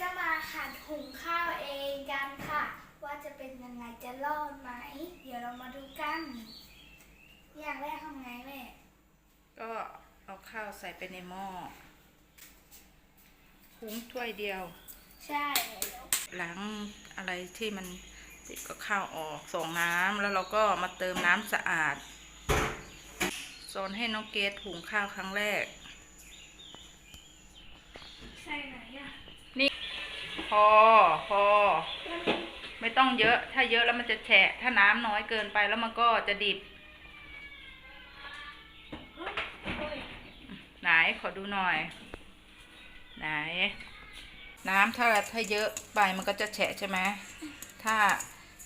จะมาหัดหุงข้าวเองกันค่ะ ว่าจะเป็นยังไงจะรอดไหม เดี๋ยวเรามาดูกัน อย่างแรกทำไงแม่ก็เอาข้าวใส่ไปในหม้อหุงถ้วยเดียว ใช่แล้วล้างอะไรที่มันติดกับข้าวออกส่งน้ำแล้วเราก็มาเติมน้ำสะอาดสอนให้น้องเกดหุงข้าวครั้งแรก ใส่ไหนอะ พอพอ ไม่ต้องเยอะ ถ้าเยอะแล้วมันจะแฉะ ถ้าน้ำน้อยเกินไปแล้วมันก็จะดิบ ไหนขอดูหน่อย ไหน น้ำถ้าถ้าเยอะไปมันก็จะแฉะใช่ไหมถ้า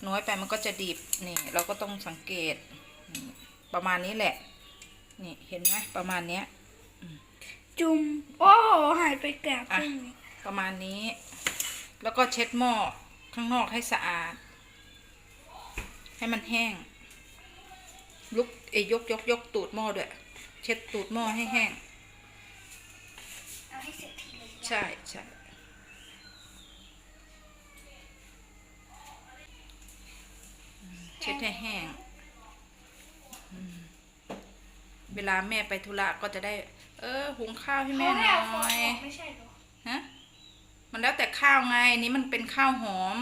น้อยไปมันก็จะดิบ นี่ เราก็ต้องสังเกตนี่ประมาณนี้แหละ นี่เห็นไหมประมาณเนี้ย จุ่ม โอ้โหหายไปแกบอะครึ่งหนึ่งประมาณนี้ แล้วก็เช็ดหม้อข้างนอกให้สะอาด ให้มันแห้ง ลุกเอยยกยกยกตูดหม้อด้วย เช็ดตูดหม้อให้แห้ง เอาให้เสร็จทีเลยใช่ใช่อืมเช็ดให้แห้งอืมเวลาแม่ไปธุระก็จะได้ เออ หุงข้าวให้แม่หน่เขาอให้ยเอาฟองออกไม่ใช่เหรอฮะ มันแล้วแต่ข้าวไงนี้มันเป็นข้าวหอม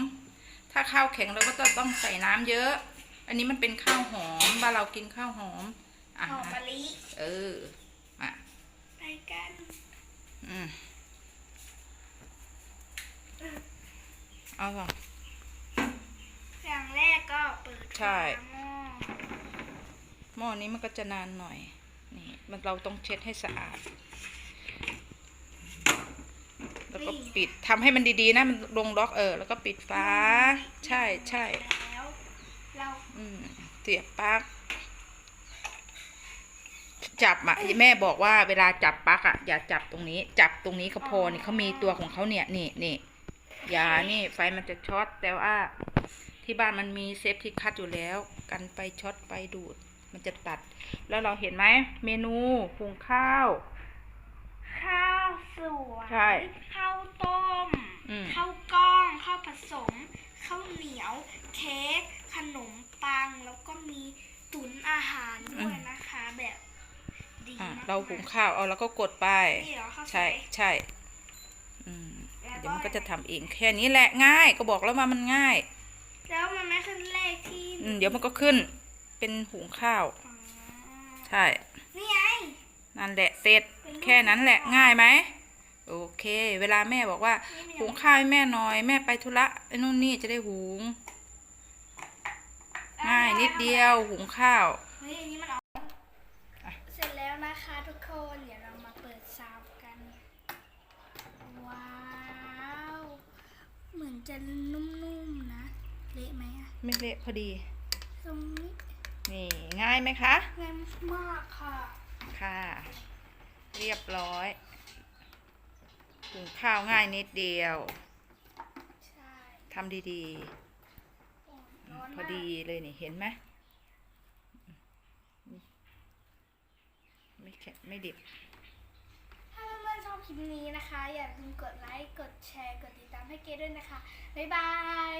ถ้าข้าวแข็งเราก็จะต้องใส่น้ำเยอะ อันนี้มันเป็นข้าวหอมบ้านเรากินข้าวหอมอะหอมมะลิเอออะไปกันอืมเอาล่ะอย่างแรกก็เปิดใช่ฝาหม้อหม้อนี้มันก็จะนานหน่อย นี่ มันเราต้องเช็ดให้สะอาด แล้วก็ปิดทำให้มันดีๆ นะมันลงล็อกเออ แล้วก็ปิดฝาใช่ใช่แล้วเราอืมเสียบปลั๊กจับอะแม่บอกว่าเวลาจับปลั๊กอะอย่าจับตรงนี้ จับตรงนี้ก็พอนี่เขามีตัวของเขาเนี่ยนี่นี่อย่านี่ไฟมันจะช็อตแต่ว่าที่บ้านมันมีเซฟที่คัดอยู่แล้ว กันไฟช็อตไฟดูด มันจะตัด แล้วเราเห็นไหมเมนูหุงข้าวข้าวสวยใช่ข้าวต้มอืม ข้าวกล้องข้าวผสมข้าวเหนียว เค้กขนมปังแล้วก็มีตุ๋นอาหารด้วยนะคะ แบบดีอะมากๆเราหุงข้าวเอาแล้วก็กดไป นี่เหรอข้าวสวย ใช่ใช่อืมเดี๋ยวมันก็จะทำเองแค่นี้แหละง่ายก็บอกแล้วว่ามันง่ายแล้วมันไม่ขึ้นเลขที่อืมเดี๋ยวมันก็ขึ้นเป็นหุงข้าว อ๋อใช่ นี่ไงนั่นแหละเสร็จแค่นั้นแหละง่ายไหมโอเค เวลาแม่บอกว่าหุงข้าวให้แม่หน่อย แม่ไปธุระไอ้นู่นนี่จะได้หุง ง่ายนิดเดียวหุงข้าวเฮ้ยอันนี้มันออกอะเสร็จแล้วนะคะทุกคนเดี๋ยวเรามาเปิดซาวกันว้าวเหมือนจะนุ่มๆนะเละไหมอะไม่เละพอดีตรงนี้นี่ง่ายไหมคะง่ายมากค่ะ ค่ะ เรียบร้อยหุงข้าวง่ายนิดเดียวทำดีๆ พอดีเลยนี่ เห็นไหมไม่แข็งไม่ดิบ ถ้าเพื่อนๆชอบคลิปนี้นะคะ อย่าลืมกดไลค์ กดแชร์ กดติดตามให้เกดด้วยนะคะ บ๊ายบาย